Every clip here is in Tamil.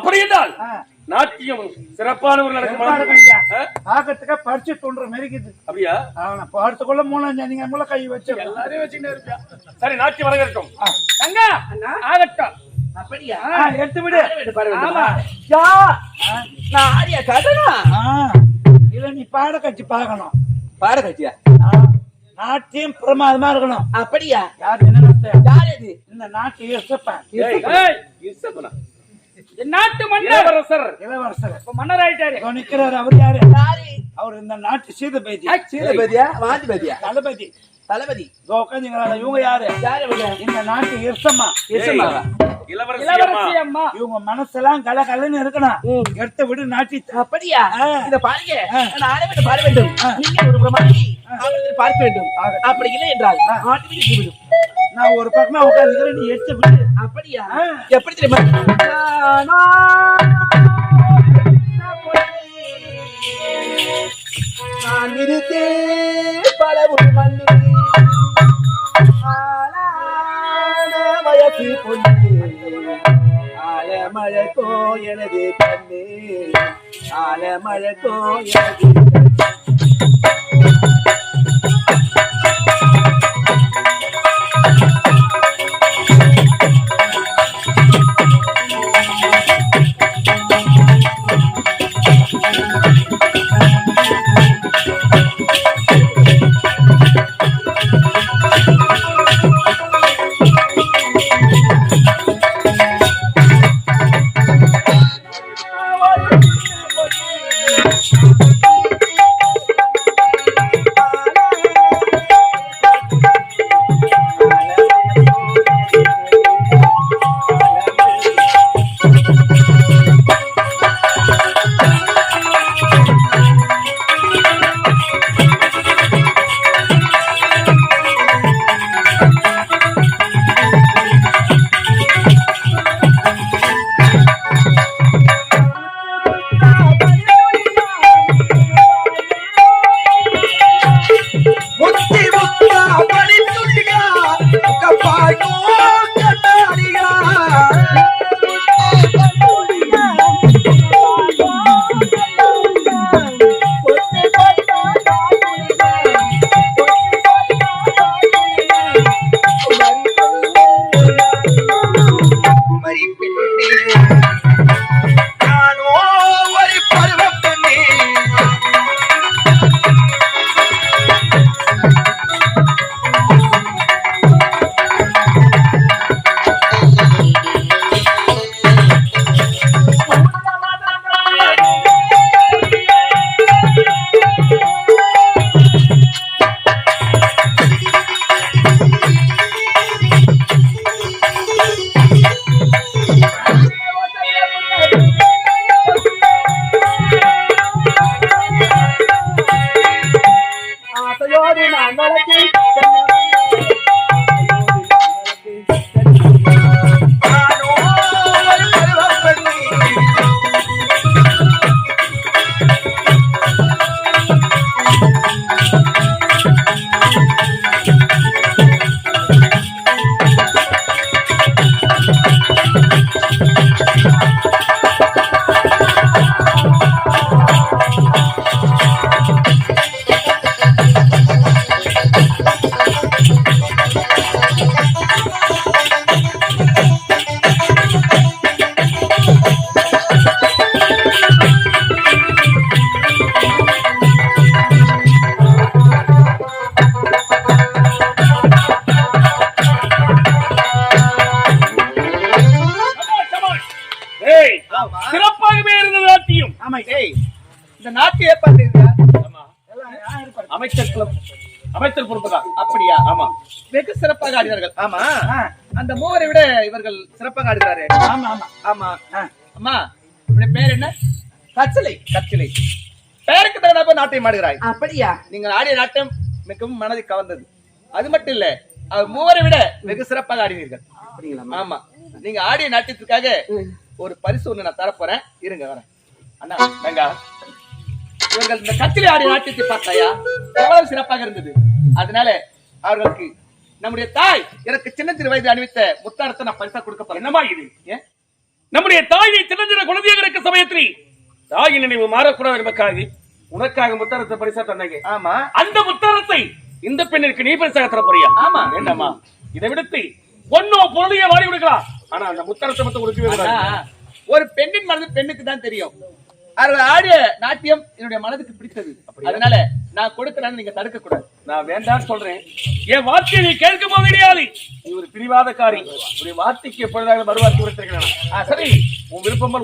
அப்படி என்றால் நாட்டியம் சிறப்பான ஒரு நடக்குமா ஆ? பாக்கிறதுக்கு படிச்சு தோன்ற மாதிரி இருக்குது அப்படியா ஆனா பாடத்துக்குள்ள மூணாம் நீங்க மூல கை வச்சு எல்லாரையும் வச்சுக்கிட்டே இருப்பியா சரி நாட்டியம் வரவேற்கும். தங்கா! ஆகட்டும். அப்படியா? எடுத்து விடு. ஆமா. யா! நான் ஆடிய கதனா? ஆ, இல்ல நீ பாட கட்சி பார்க்கணும். பாட கட்சியா? ஆ, நாட்டியம் பிரமாதமா இருக்கணும். அப்படியா? யார் என்ன? யார் இது? இந்த நாட்டு யோசிப்பேன். ஏய், ஏய், இசப்பனா. நாட்டு மன்னர் இளவரசர். இப்ப மன்னர் ஆயிட்டாரு. நிக்கிறாரு. அவர் யாரு? யாரு? அவர் இந்த நாட்டு சீதபதி. சீலபதியா வாதிபதியா தளபதி. தளபதி. இவங்க யாரு? யாரு? இந்த நாட்டு இர்சம்மா அம்மா. இவங்க மனசெல்லாம் கல கலன்னு இருக்கணும். எடுத்து விடு நாட்டி. அப்படியா. இத பாருங்க. ஆட வேண்டும் பாட வேண்டும். நீங்க ஒரு பிரமாணி. அவர்கள் பார்க்க வேண்டும். அப்படி இல்லை என்றால் நான் ஒரு பக்கமா உட்காந்துக்கிறேன் நீ எடுத்து விடு. அப்படியா. எப்படி தெரியுமா? நான்? விரித்தே பல ஒரு மண்ணி ஆளான வயசு பொண்ணு. ஆலமழக்கோ எனது கண்ணு. ஆலமழக்கோ எனது கண்ணு. சிறப்பாகவே இருந்தது நாட்டியம். இந்த நாட்டு ஏற்பாடு? அமைச்சர் அமைச்சர் பொறுப்புதான் அப்படியா? ஆமா. வெகு சிறப்பாக ஆடினார்கள். ஆமா. அந்த மூவரை விட இவர்கள் சிறப்பாக ஆடுகிறாரு ஆமா ஆமா. ஆமா. ஆ, அம்மா இவருடைய பேர் என்ன? கச்சலை. கச்சலை. பெயருக்கு தகுந்தாப்ப நாட்டியம் ஆடுகிறாய். அப்படியா? நீங்கள் ஆடிய நாட்டம் மிகவும் மனதை கவர்ந்தது. அது மட்டும் இல்ல அவர் மூவரை விட வெகு சிறப்பாக ஆடினீர்கள். அப்படிங்களா ஆமா. நீங்க ஆடிய நாட்டியத்திற்காக ஒரு பரிசு ஒண்ணு நான் தரப்போறேன். இருங்க வரேன். அண்ணா இவர்கள் இந்த கத்திரி ஆடிய நாட்டியத்தை பார்த்தாயா? எவ்வளவு சிறப்பாக இருந்தது. அதனால அவர்களுக்கு நம்முடைய தாய் எனக்கு சின்ன சிறு வயது அணிவித்த முத்தாரத்தை நான் பரிசா கொடுக்க போறேன். என்னமா இது? நம்முடைய தாயை சின்னஞ்சிற குழந்தையாக இருக்க சமயத்தில் தாயின் நினைவு மாறக்கூடாது என்பதற்காக உனக்காக முத்தாரத்தை பரிசா தந்தாங்க. ஆமா. அந்த முத்தாரத்தை இந்த பெண்ணிற்கு நீ பரிசாக தர போறியா? ஆமா. வேண்டாமா இதை விடுத்து பொண்ணோ பொருளையோ வாடி கொடுக்கலாம். ஆனா அந்த கொடுக்கவே ஆனா, கூடாது ஒரு பெண்ணின் மனது பெண்ணுக்கு தான் தெரியும். அவர் ஆடிய நாட்டியம் என்னுடைய மனதுக்கு பிடித்தது. அதனால நான் கொடுக்கறேன்னு நீங்க தடுக்க கூடாது நான் வேண்டாம் சொல்றேன். என் வார்த்தையை நீ கேட்க கிடையாது நீ ஒரு பிரிவாதக்காரி உடைய வார்த்தைக்கு எப்பொழுதாக மறுவார்த்தை உரைத்திருக்கிறேன் சரி. உன் விருப்பம்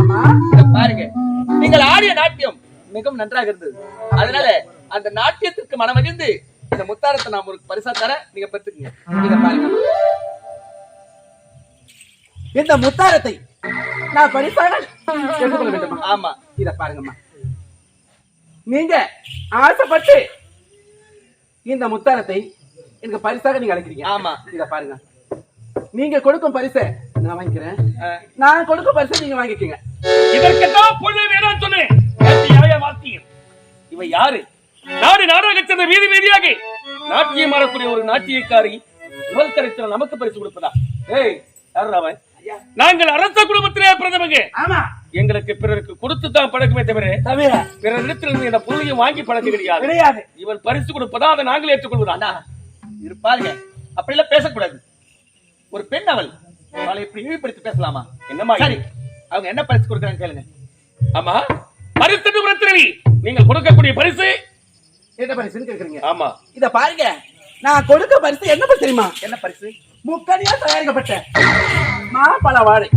அம்மா, இத பாருங்க. நீங்கள் ஆடிய நாட்டியம் மிகவும் நன்றாக இருந்தது. அதனால அந்த நாட்டியத்திற்கு மனமகிழ்ந்து இந்த முத்தாரத்தை நான் ஒரு பரிசா தரேன். நீங்க பெற்றுக்குங்க இத பாருங்க. இந்த முத்தாரத்தை நான் பரிசாக எடுத்துக்கொள்ள வேண்டுமா? ஆமா. இத பாருங்கம்மா. நீங்க ஆசைப்பட்டு இந்த முத்தாரத்தை எனக்கு பரிசாக நீங்க அழைக்கிறீங்க ஆமா. இத பாருங்க. நீங்க கொடுக்கும் பரிசை நான் வாங்கிக்கிறேன். நான் கொடுக்கும் பரிசை நீங்க வாங்கிக்கோங்க. இதற்குத்தான் பொண்ணு வேணாம் சொன்னேன். இவ யாரு? நாடு நாடாக சென்ற வீதி வீதியாக நாட்டியம் ஆடக்கூடிய ஒரு நாட்டியக்காரி இவள் கரைச்சல் நமக்கு பரிசு கொடுப்பதா? ஏய் யார் நாங்கள் அரச குடும்பத்திலே ஆமா. எங்களுக்கு பிறருக்கு கொடுத்து தான் பழக்கமே தவிர தவிர. பிறரிடத்திலிருந்து இந்த பொருளையும் வாங்கி பழக்க கிடையாது. கிடையாது. இவள் பரிசு கொடுப்பதா அதை நாங்களே ஏற்றுக்கொள்வதா? அண்ணா இரு பாருங்க. அப்படி எல்லாம் பேசக்கூடாது. ஒரு பெண் அவள். அவளை இப்படி இழிவுபடுத்தி பேசலாமா? என்னம்மா இது? சரி. அவங்க என்ன பரிசு கொடுக்குறாங்க கேளுங்க. ஆமா. பரிசு பிரத்திரவி நீங்கள் கொடுக்கக்கூடிய பரிசு என்ன பரிசுன்னு கேக்குறீங்க ஆமா. இத பாருங்க. நான் கொடுக்க பரிசு என்ன பரிசு தெரியுமா? என்ன பரிசு? முக்கடியா தயாரிக்கப்பட்ட மாப்பழ வாழை.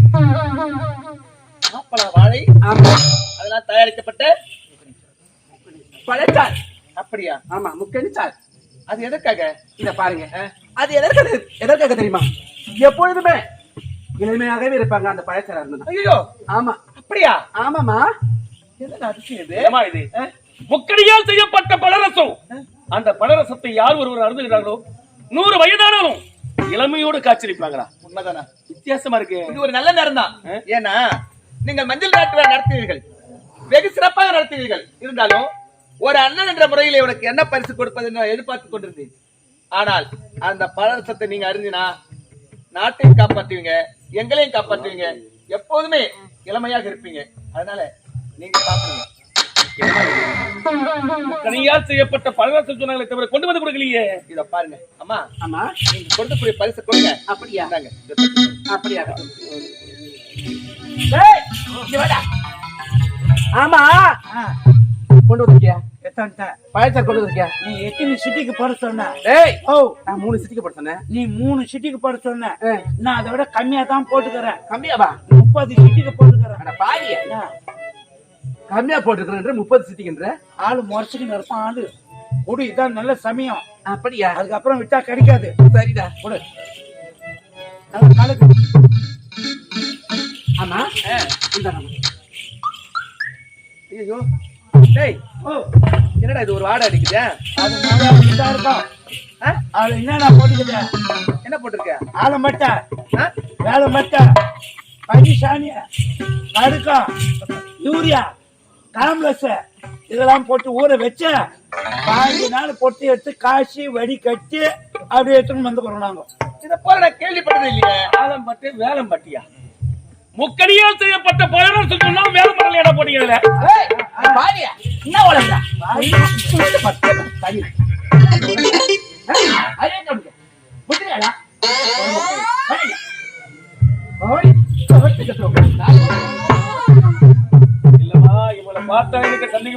மாப்பழ வாழை? ஆமா. அதெல்லாம் தயாரிக்கப்பட்ட பழச்சார் அப்படியா? ஆமா சார் அது எதற்காக? இத பாருங்க. அது எதற்காக எதற்காக தெரியுமா? எப்பொழுதுமே இளமையாகவே இருப்பாங்க அந்த பழச்சாரா இருந்தா ஐயோ ஆமா. அப்படியா? ஆமாமா என்ன அதிசயம் இது? இது? முக்கடியால் செய்யப்பட்ட பலரசம் அந்த பலரசத்தை யார் ஒருவர் அருந்துகிறார்களோ நூறு வயதானாலும் இளமையோடு காட்சியளிப்பாங்களா உண்மைதானா? வித்தியாசமா இருக்கு. இது ஒரு நல்ல நேரம் தான். ஏன்னா நீங்கள் மஞ்சள் விழா நடத்துவீர்கள். வெகு சிறப்பாக நடத்துவீர்கள். இருந்தாலும் ஒரு அண்ணன் என்ற முறையில் உனக்கு என்ன பரிசு கொடுப்பது எதிர்பார்த்து கொண்டிருந்தேன். ஆனால் அந்த பலரசத்தை நீங்க அறிஞ்சினா நாட்டையும் காப்பாற்றுவீங்க எங்களையும் காப்பாற்றுவீங்க. எப்போதுமே இளமையாக இருப்பீங்க. அதனால நீங்க சாப்பிடுங்க. முக்கடியால் செய்யப்பட்ட பலரசம் சொன்னாங்களே தவிர கொண்டு வந்து கொடுக்கலையே. இத பாருங்க. அம்மா ஆமா நீங்க கொடுக்கக்கூடிய பரிசு கொடுங்க. அப்படியா. அப்படியா. ஆமா. கொண்டு பழச்சார் வந்திருக்கியா? நீ எத்தனை சிட்டிக்கு போட சொன்ன? டேய். ஓ. நான் மூணு சிட்டிக்கு போட சொன்னேன். நீ மூணு சிட்டிக்கு போட சொன்ன. நான் அதை விட கம்மியா தான் போட்டுக்கிறேன். கம்மியாவா? முப்பது சிட்டிக்கு போட்டுக்கிறேன். என்ன? கம்மியா போட்டுருக்கிற முப்பது சிட்டிக்கின்ற ஆளு முறைச்சுக்கு இருப்பான் ஆளு. குடு இதான் நல்ல சமயம். அப்படியா? அதுக்கப்புறம் விட்டா கிடைக்காது. சரிடா. கொடு. ஆமா? இந்தாங்க ஐயோ டேய் ஓ என்னடா இது ஒரு வாடை அடிக்குதே? அது நல்லா இருக்கும்? அது என்னடா போட்டுக்குது என்ன போட்டிருக்க? ஆளை மட்டை? வேலை மட்டை. பனி சாணி கடுக்கம் யூரியா. காம்லஸ் இதெல்லாம் போட்டு ஊற வச்சு பாஞ்சு நாள் பொட்டி எடுத்து காய்ச்சி வடி கட்டி அப்படியே எடுத்துன்னு வந்துக்கிறோம் நாங்க. இத போல நான் கேள்விப்பட்டது இல்லையே. வேலம் பட்டு வேலம் பட்டியா? முக்கடியால் செய்யப்பட்ட பலரசம் சொன்னா வேலை பண்ணல இடம் போட்டீங்க இதுல. ஏய், அட பாவியா என்ன உலகா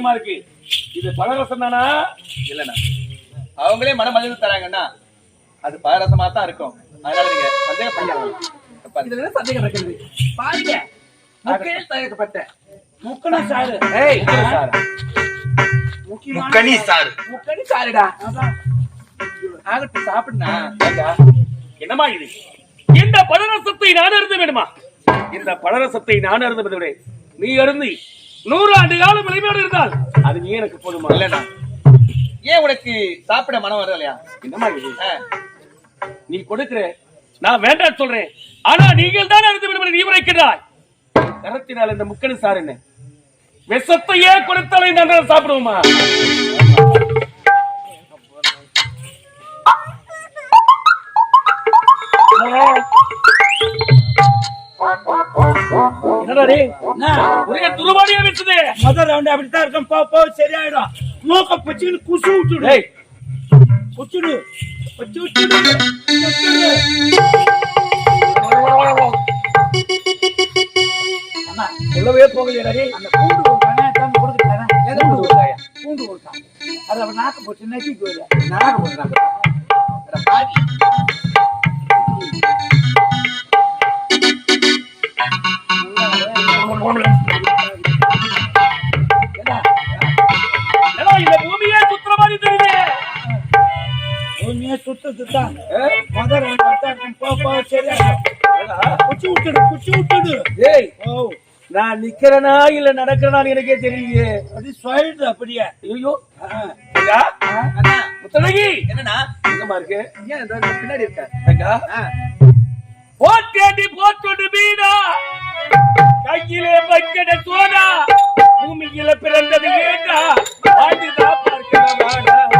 சந்தேகமா இருக்கு? இது பலரசம் தானா? இல்லண்ணா. அவங்களே மனம் மகிழ்ந்து தராங்கன்னா அது பாரசமா தான் இருக்கும். அதனால நீங்க இதுல என்ன சந்தேகம் இருக்குது? பாருங்க. முக்கையில் தயாரிக்கப்பட்ட முக்கண சாறு. ஏய் சார் முக்கியமான சாறு. முக்கடி சாரிடா. ஆகட்டும் சாப்பிடுனா என்னம்மா இது? இந்த பலரசத்தை நான் அருந்த வேண்டுமா இந்த பலரசத்தை நான் அருந்த விட நீ அருந்தி. நூறு ஆண்டு காலம் இளமையோடு இருந்தால். அது நீ எனக்கு போதுமா? இல்லடா ஏன் உனக்கு சாப்பிட மனம் வரலையா என்னமா நீ கொடுக்கிற நான் வேண்டாம் சொல்றேன். ஆனா நீங்கள் தான் அடுத்த விடுமுறை நீ உரைக்கிறாய் கரத்தினால் இந்த முக்கணு சார் என்ன? விஷத்தையே கொடுத்தாலும் இந்த சாப்பிடுவோமா? Oh, ஒரே துருவாடியா வீசுது முதல் ரவுண்ட் அப்படித்தான் இருக்கும். போ போ சரியாயிடும். மூக்க பிச்சுன்னு குசு விட்டுடு குச்சுடு குச்சு விட்டுடு அந்த கொடுத்தானே கொடுத்துட்டானே கொடுத்தாயா? அது அவன் நாக்கு போச்சு நெட்டி போயில நாக போடுறாங்க அட நிக்கிறேனா இல்ல நடக்கிறேனான்னு எனக்கே தெரியலையே. அது சொல்லிடு அப்படியே. ஐயோ. முத்தழகி. என்னண்ணா? எங்கம்மா இருக்கு? ஏன் பின்னாடி இருக்க அக்கா போட்டேடி போட்டுடு மீனா. கையிலே வைக்கட சோடா. பூமியில பிறந்தது ஏண்டா? வாழ்ந்துதான் பார்க்கலாம்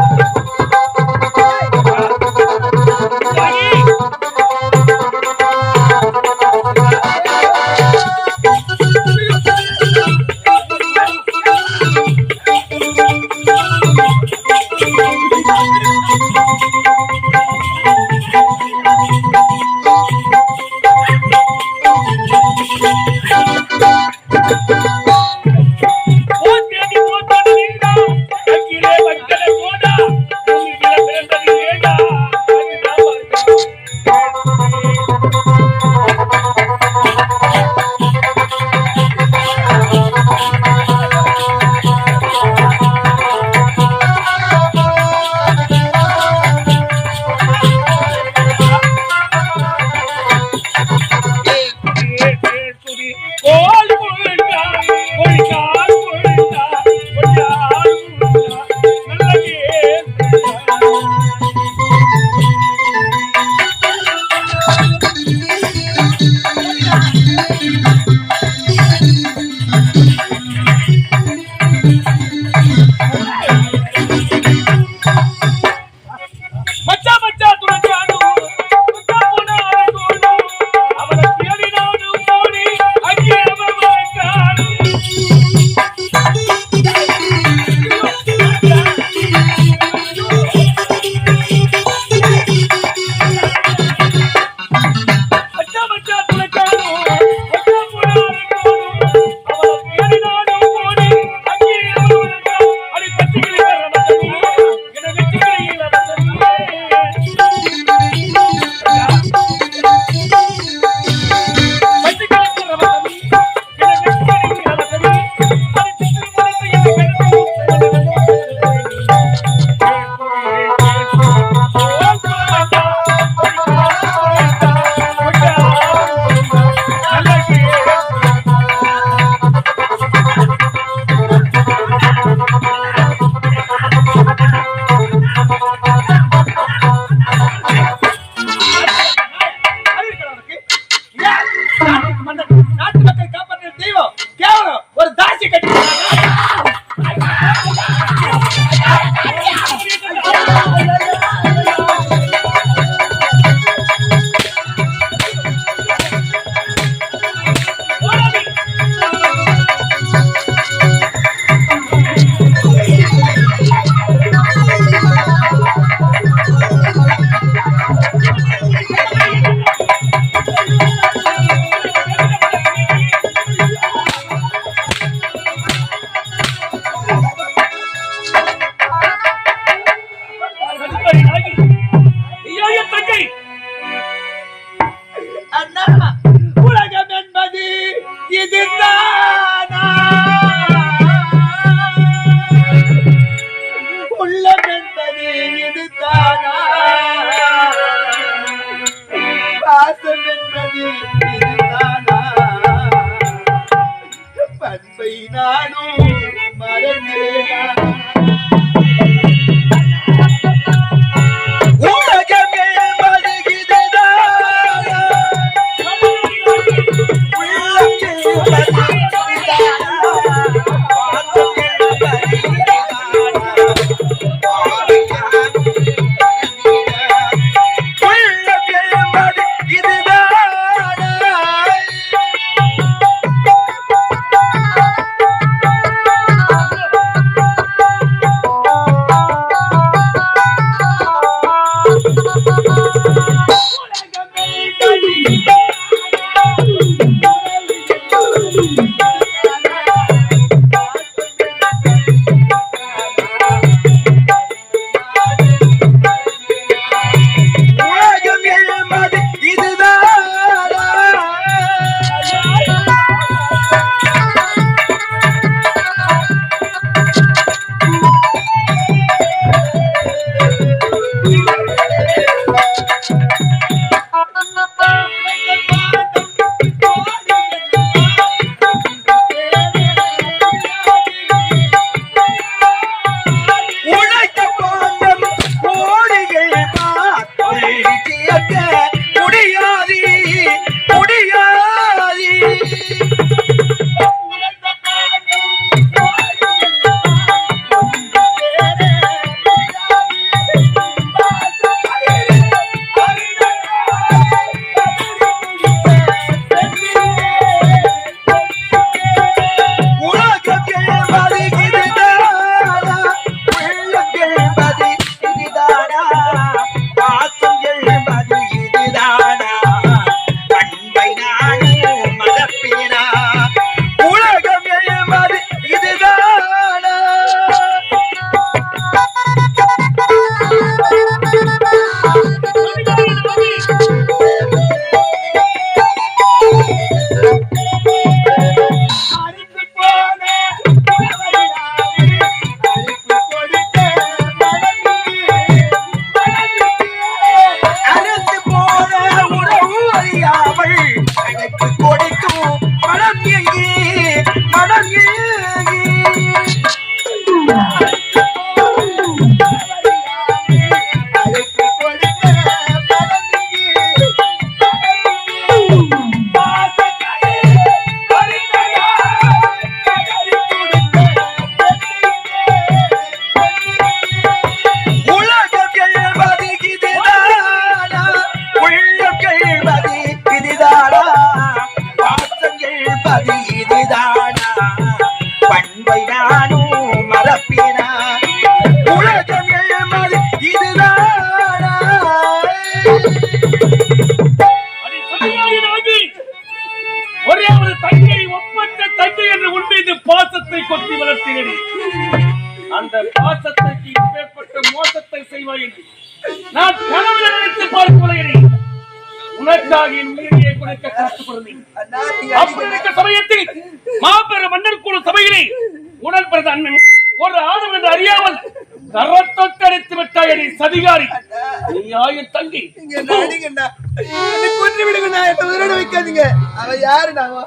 யாருண்ணா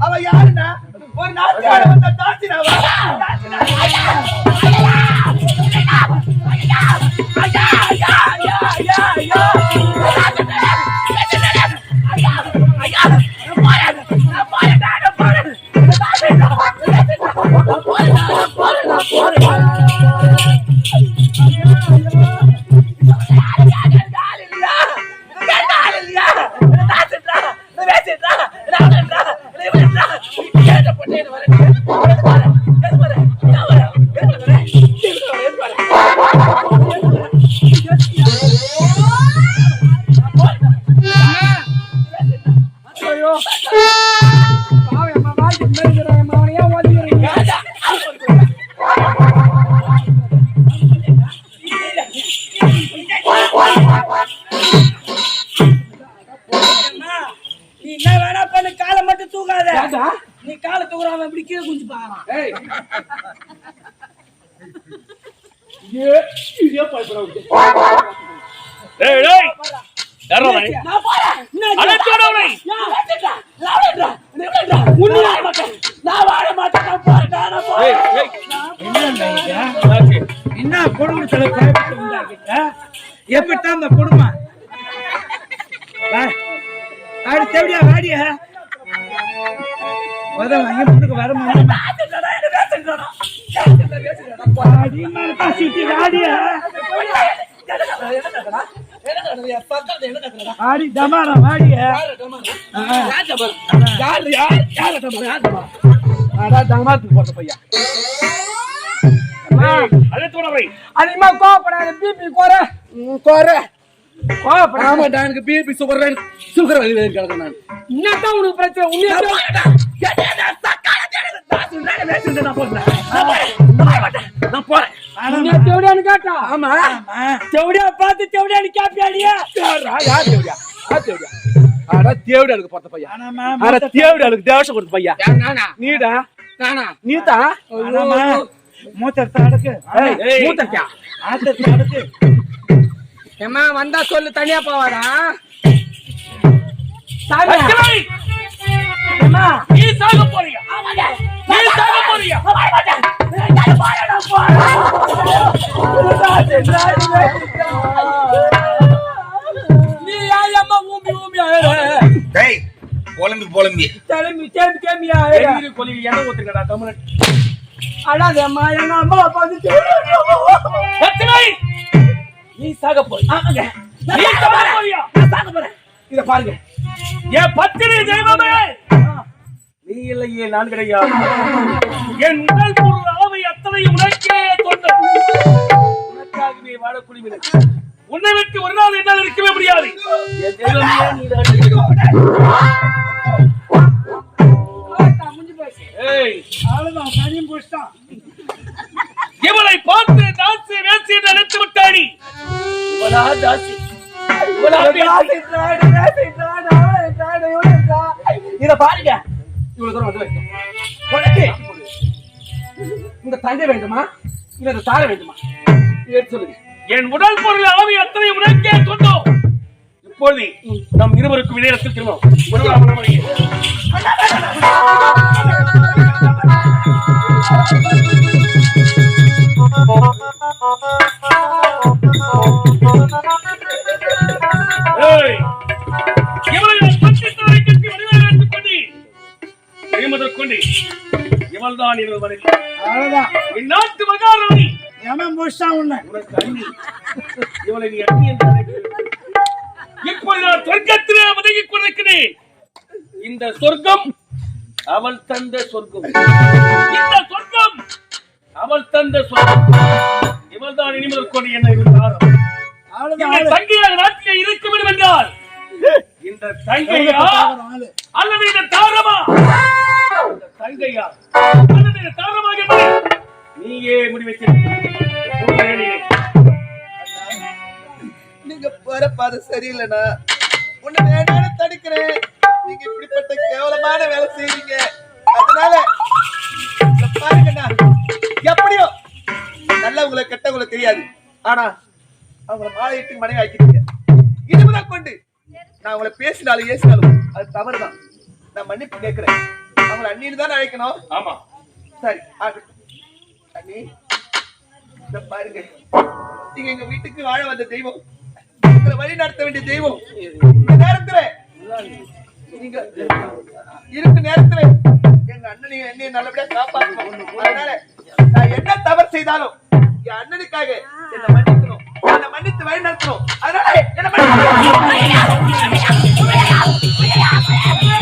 அவ? யாருண்ணா ஒரு நாட்டு வந்த தாசினாவா நீ Yeah. ஆடி தமாரா வாடிய ஏய், அழைத்தோடு அவனை. அதிகமா கோவப்படாத பிபி குறை குறை கோவப்படாம எனக்கு பிபி சுகர் சுகர் வலி கிடக்கு நான் என்னதான் உனக்கு பிரச்சனை? உன்னை கேட்டா? ஆமா. செவடியா பார்த்து செவடியான்னு கேப்பியாடியா யார் தேவடியா? யார் தேவடியா? அட தேவடியா எனக்கு பார்த்த பையா அட தேவடியா எனக்கு தேவசம் கொடுத்த பையா நீடா. நானா? நீதா? அடக்கு. ஏமா வந்தா சொல்லு தனியா போவாடா? நீ சாக போறியா? நீ சாக போறியா? நீ யாயம்மா ஊம்பி ஊம்பி ஆயிர. டேய் புலம்பி புலம்பி. தலைமி தேம்பி தேம்பி ஆயிர. கொலையில் எண்ணெய் ஊத்துங்கடா தமிழன் அழாதம்மா எங்க அம்மா அப்பா வந்து நீ சாக ஆமாங்க நீ சாக போறியா? நான் சாக போறேன். இத பாருங்க. என் பத்தினி தெய்வமே! நீ இல்லையே நான் கிடையாது. என் உடல் பொருள் அளவை அத்தனை உனக்கே தொண்டு. உனக்காகவே வாழக்கூடிய உன்னை விட்டு ஒரு நாள் என்னால் இருக்கவே முடியாது. இவளை பார்த்து தாசி வேசி நினைத்து விட்டாடி. இவளா தாசி இவளா வேசி? இத பாருங்க இவ்வளவு தூரம் வந்து வைக்கும் உனக்கு இந்த தங்கை வேண்டுமா இல்ல இந்த தார வேண்டுமா எடுத்து சொல்லுங்க என் உடல் பொருள் ஆவி எத்தனை உனக்கே சொந்தம் இப்பொழுது நம் இருவருக்கும் இடையிலத்தில் திரும்பவும் ஒருவரா அவ்வளவுதான் இந்நாட்டு மகாராணி. எவன் முடிச்சான் உன்னை? உனக்கு அண்ணி இவளை நீ அண்ணி என்று அழைக்கிறீர்கள். இப்பொழுது நான் சொர்க்கத்திலே ஒதுங்கிக் கொண்டிருக்கிறேன். இந்த சொர்க்கம் அவள் தந்த சொர்க்கம். இந்த சொர்க்கம் அவள் தந்த சொர்க்கம். இவள் தான் இனிமதல் கொண்டு என்ன இருந்தார் அவ்வளவுதான் இந்த ஆளு. இந்த தங்கையா? அல்லது இந்த தாரமா இந்த தங்கையா? அல்லது இந்த தாரமா என்பதை நீயே முடிவை நீங்க போற பாதை சரியில்லைண்ணா. உன்ன வேணாலும் தடுக்கிறேன். நீங்க இப்படிப்பட்ட கேவலமான வேலை செய்வீங்க அதனால பாருங்கண்ணா. எப்படியோ நல்லவங்களை கெட்டவங்களை தெரியாது. ஆனா அவங்களை மாலையிட்டு மனைவி ஆக்கிட்டீங்க. இதுதான் கொண்டு நான் உங்களை பேசினாலும் ஏசினாலும் அது தவறுதான். நான் மன்னிப்பு கேட்கிறேன். அவங்கள அண்ணின்னு தானே அழைக்கணும்? ஆமா. சரி அண்ணி இத பாருங்க. நீங்க எங்க வீட்டுக்கு வாழ வந்த தெய்வம். உங்களை வழி நடத்த வேண்டிய தெய்வம். இந்த நேரத்துல. நீங்க இருக்கு நேரத்துல எங்க அண்ணனையும் என்னையும் நல்லபடியா காப்பாற்றணும் அதனால நான் என்ன தவறு செய்தாலும் என் அண்ணனுக்காக என்ன மன்னிக்கணும். உன்னை மன்னித்து வழி நடத்துறோம். அதனால என்ன